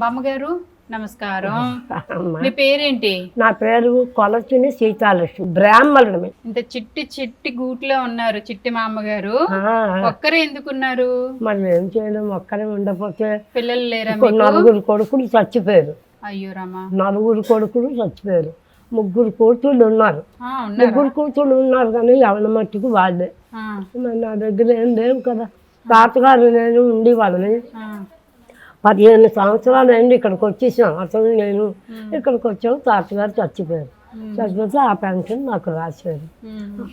బామ్మగారు నమస్కారం. మీ పేరేంటి? నా పేరు కొలచుని సీతాలక్ష్మి బ్రాహ్మణుడిని ఇంత చిట్టి చిట్టి గూట్లో ఉన్నారు చిట్టి మా అమ్మగారు ఒక్కరే ఎందుకున్నారు? మరి ఏం చేయడం ఒక్కరే ఉండకపోతే పిల్లలు లేరా నలుగురు కొడుకులు చచ్చిపోయారు. అయ్యో రామా. నలుగురు కొడుకులు చచ్చిపోయారు. ముగ్గురు కూతుళ్ళు ఉన్నారు. ముగ్గురు కూతుళ్ళు ఉన్నారు కానీ ఎవరి మట్టుకు వాళ్ళే. నా దగ్గర ఏం లేవు కదా. తాతగారు నేను ఉండి వాళ్ళని ఆ, పదిహేను సంవత్సరాలు అయింది ఇక్కడికి వచ్చేసాం. అసలు నేను ఇక్కడికి వచ్చాను తాతగారు చచ్చిపోయారు. చచ్చిపోతే ఆ పెన్షన్ నాకు రాశారు.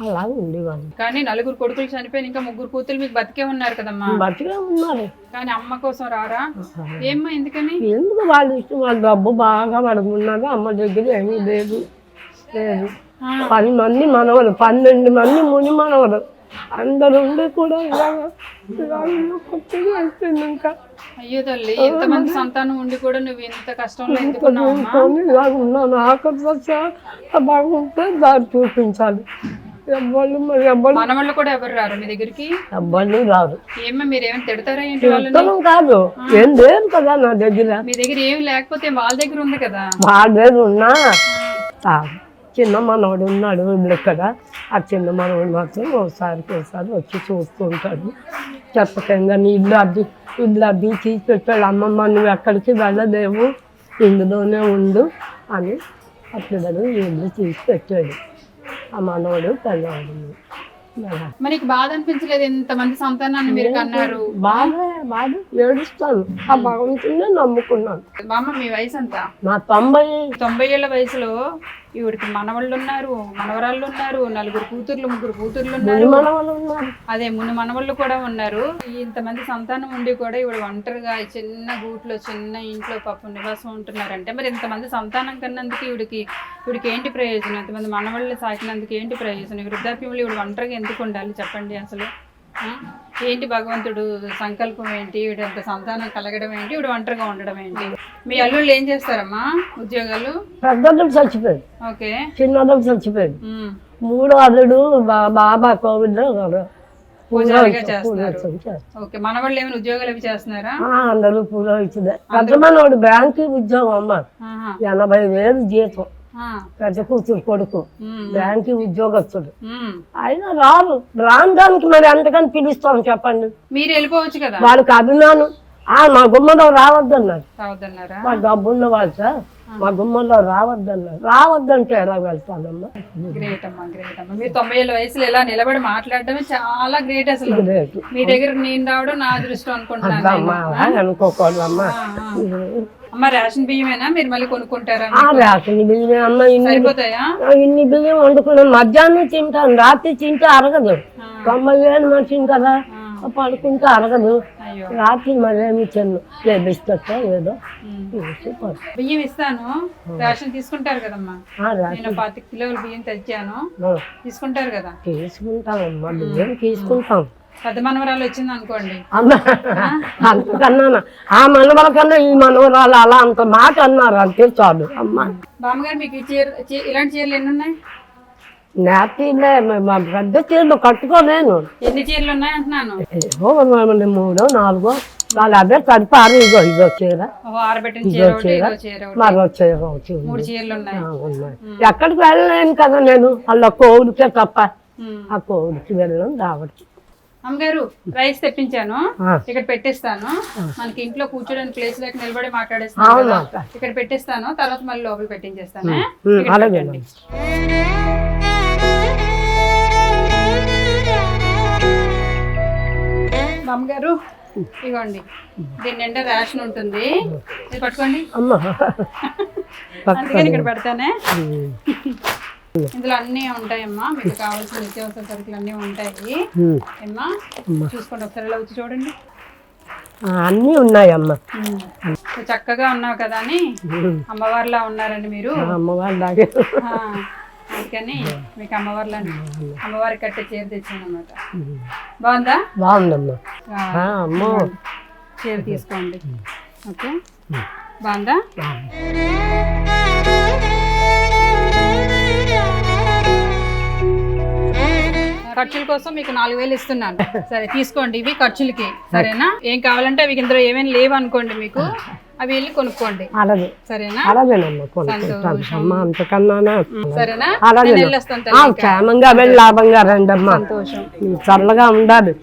అలా ఉండేవాళ్ళు. కానీ నలుగురు కొడుకులు చనిపోయిన ఇంకా ముగ్గురు కూతురు మీకు బతికే ఉన్నారు కదమ్మా? బతిగా ఉన్నారు. కానీ అమ్మ కోసం రారా? ఏమ్మా ఎందుకని? ఎందుకు వాళ్ళ ఇష్టం? వాళ్ళ డబ్బు బాగా పడుకున్నారు అమ్మ దగ్గర ఏమీ లేదు. లేదు. పది మంది మనవలు పన్నెండు మంది ముని మనవలు. అందరు ఉండి కూడా ఇలాగ కొత్తగా అయిపోయింది ఇంకా. అయ్యో తల్లి ఎంతమంది సంతానం ఉండి కూడా నువ్వు ఇంత కష్టంలో ఎందుకున్నావమ్మా కొని ఇలాగ ఉన్నాను. వచ్చా బాగుంటే దారి చూపించాలి. ఎవ్వళ్ళు మరి ఎవ్వళ్ళు మనవాళ్ళు కూడా ఎవరు రారు మీ దగ్గరికి? ఎవ్వళ్ళు రాదు ఏమ్మా మీరు ఏమైనా తిడతారా ఏంటి వాళ్ళని? కాదు. ఏం లేదు కదా నా దగ్గర. మీ దగ్గర ఏమి లేకపోతే వాళ్ళ దగ్గర ఉంది కదా? మా దగ్గర ఉన్నా. చిన్న మనవడు ఉన్నాడు వీళ్ళు ఇక్కడ. ఆ చిన్న మనవడు మాత్రం ఒకసారికి ఒకసారి వచ్చి చూస్తూ ఉంటాడు. చెప్పకంగా నీ ఇల్లు అద్దె ఇల్లు అద్దె తీసి పెట్టాడు అమ్మమ్మ నువ్వు ఎక్కడికి వెళ్ళలేవు ఇందులోనే ఉండు అని అప్పుడు ఇల్లు తీసి పెట్టాడు ఆ మనవడు పెద్దవాడు అలా. మరి నీకు బాధ అనిపించలేదు? ఇంతమంది సంతానాన్ని మీరు కన్నారు. బాగా బాగా ఏడుస్తాను ఆ నమ్ముకున్నాను బామ్మ మీ వయసు ఎంత? నా తొంభై తొంభై ఏళ్ళ వయసులో ఈవిడికి మనవాళ్ళు ఉన్నారు మనవరాళ్ళు ఉన్నారు నలుగురు కూతుర్లు ముగ్గురు కూతుర్లు ఉన్నారు. అదే ముని మనవళ్ళు కూడా ఉన్నారు. ఇంతమంది సంతానం ఉండి కూడా ఇవిడ ఒంటరిగా చిన్న గూట్లో చిన్న ఇంట్లో పాపం నివాసం ఉంటున్నారంటే మరి ఇంతమంది సంతానం కన్నందుకు ఈవిడికి ఈవిడికి ఏంటి ప్రయోజనం? ఇంతమంది మనవాళ్ళు సాకినందుకు ఏంటి ప్రయోజనం? వృద్ధాప్యంలో ఈవిడ ఒంటరిగా ఎందుకు ఉండాలి చెప్పండి అసలు? ఏంటి భగవంతుడు సంకల్పం ఏంటి? ఈవిడ అంత సంతానం కలగడం ఏంటి? ఈవిడ ఒంటరిగా ఉండడం ఏంటి? మీ అల్లుళ్ళు ఏం చేస్తారమ్మా ఉద్యోగాలు? పెద్దలు చచ్చిపోయాడు. ఓకే. చిన్నదలు చచ్చిపోయాడు. మూడో అల్లుడు బాబా చేస్తాడు. ఓకే. మనవాళ్ళు ఏమైనా ఉద్యోగాలు అవి చేస్తున్నారా? అందరూ పురోహితుడే పెద్ద మనోడు బ్యాంకు ఉద్యోగం అమ్మ. ఎనభై వేలు జీతం. పెద్ద కూతురు కొడుకు. బ్యాంకు ఉద్యోగస్తుడు. అయినా రారు రాను దానికి మరి ఎంతకని పిలుస్తాం చెప్పండి. మీరు వెళ్ళిపోవచ్చు కదా? వాళ్ళకి అభిమానం. ఆ మా గుమ్మలో రావద్దన్నారు. మా డబ్బున్న వాళ్ళు సార్ మా గుమ్మలో రావద్దన్నారు. రావద్దంటే ఎలా వెళ్తానమ్మా? గ్రేట్ అమ్మా గ్రేట్ అమ్మా. మీరు తొంభై ఏళ్ళ వయసులో ఇలా నిలబడి మాట్లాడడమే చాలా గ్రేట్ అసలు. మీ దగ్గర నేను రావడం నా అదృష్టం అనుకుంటున్నాను అనుకోకూడదమ్మా. అమ్మ రేషన్ బియ్యమేనా? మీరు మళ్ళీ కొనుక్కుంటారా ఆ రేషన్ బియ్యం అమ్మ ఇన్ని సరిపోతాయా? ఇన్ని బియ్యం వండుకున్నాం. మధ్యాహ్నం తింటాను రాత్రి తింటే అరగదు. తొంభై వేలు మనిషిని కదా. పడుకుంటే అరగదు. అయ్యో. రాత్రి మరేమి తిన్ను లేబిస్తా ఏదో. ఉమ్. తీసి పడు. బియ్యం ఇస్తాను. రేషన్ తీసుకుంటారు కదమ్మా. ఆ రేషన్. నేను పాతిక కిలోల బియ్యం తెచ్చాను. ఆ, తీసుకుంటారు కదా. తీసుకుంటామమ్మా బియ్యం తీసుకుంటాం. పెద్ద మనవరాలు వచ్చింది అనుకోండి. అమ్మ అంతకన్నా ఆ మనవల కన్నా ఈ మనవరాలు అలా అంత మాట అన్నారు అంతే చాలు. అమ్మ. బామ్మగారు మీకు ఈ చీర చీ- ఇలాంటి చీరలు ఎన్ని ఉన్నాయి? నేతీలే మా పెద్ద చీరలు కట్టుకోలేను ఎన్ని చీరలు ఉన్నాయి అంటున్నాను? ఏవో మరి మూడో నాలుగో వాళ్ళు అదే సరిపారు ఇగో ఇదో చీర. ఓ ఆరబెట్టిన చీర ఒకటి ఇదో చీర ఒకటి. మరో చీర వచ్చింది మూడు చీరలు ఉన్నాయి. ఉన్నాయి. ఎక్కడికి వెళ్ళలేను కదా నేను. వాళ్ళ కోవిడికే తప్ప. ఉమ్. ఆ కోవిడికి వెళ్ళడం రావడం అమ్మగారు రైస్ తెప్పించాను. ఇక్కడ పెట్టేస్తాను. మనకి ఇంట్లో కూర్చోడానికి ప్లేస్ లేక నిలబడి మాట్లాడేస్తాను. ఇక్కడ పెట్టేస్తాను. తర్వాత మళ్ళీ లోపల పెట్టించేస్తాను. అమ్మగారు ఇగోండి. దీని నిండా రేషన్ ఉంటుంది. ఇది పట్టుకోండి. అందుకని ఇక్కడ పెడతానే. ఇందులో అన్నీ ఉంటాయమ్మా. మీకు కావాల్సిన నిత్యావసర సరుకులు అన్నీ ఉంటాయి. అమ్మా. చూసుకోండి ఒకసారి ఇలా వచ్చి చూడండి. అన్నీ ఉన్నాయమ్మ. చక్కగా ఉన్నావు కదా అని. అమ్మవారిలా ఉన్నారండి మీరు. ఆ అమ్మవారి లాగే ఆ, అందుకని మీకు అమ్మవారిలా అమ్మవారికి కట్టే చీర తెచ్చాను అనమాట. బాగుందా? బాగుందమ్మా. అమ్మో. చీర తీసుకోండి. ఓకే. బాగుందా. ఖర్చుల కోసం మీకు నాలుగు వేలు ఇస్తున్నాను. సరే తీసుకోండి ఇవి ఖర్చులకి. సరేనా? ఏం కావాలంటే అవి ఇందులో ఏమైనా లేవు అనుకోండి మీకు. అవి వెళ్ళి కొనుక్కోండి. అలాగే. సరేనా? అలాగేనమ్మా అంతకన్నా సరేనా? అలాగే క్షేమంగా వెళ్ళి లాభంగా రండి అమ్మా సంతోషం చల్లగా ఉండాలి.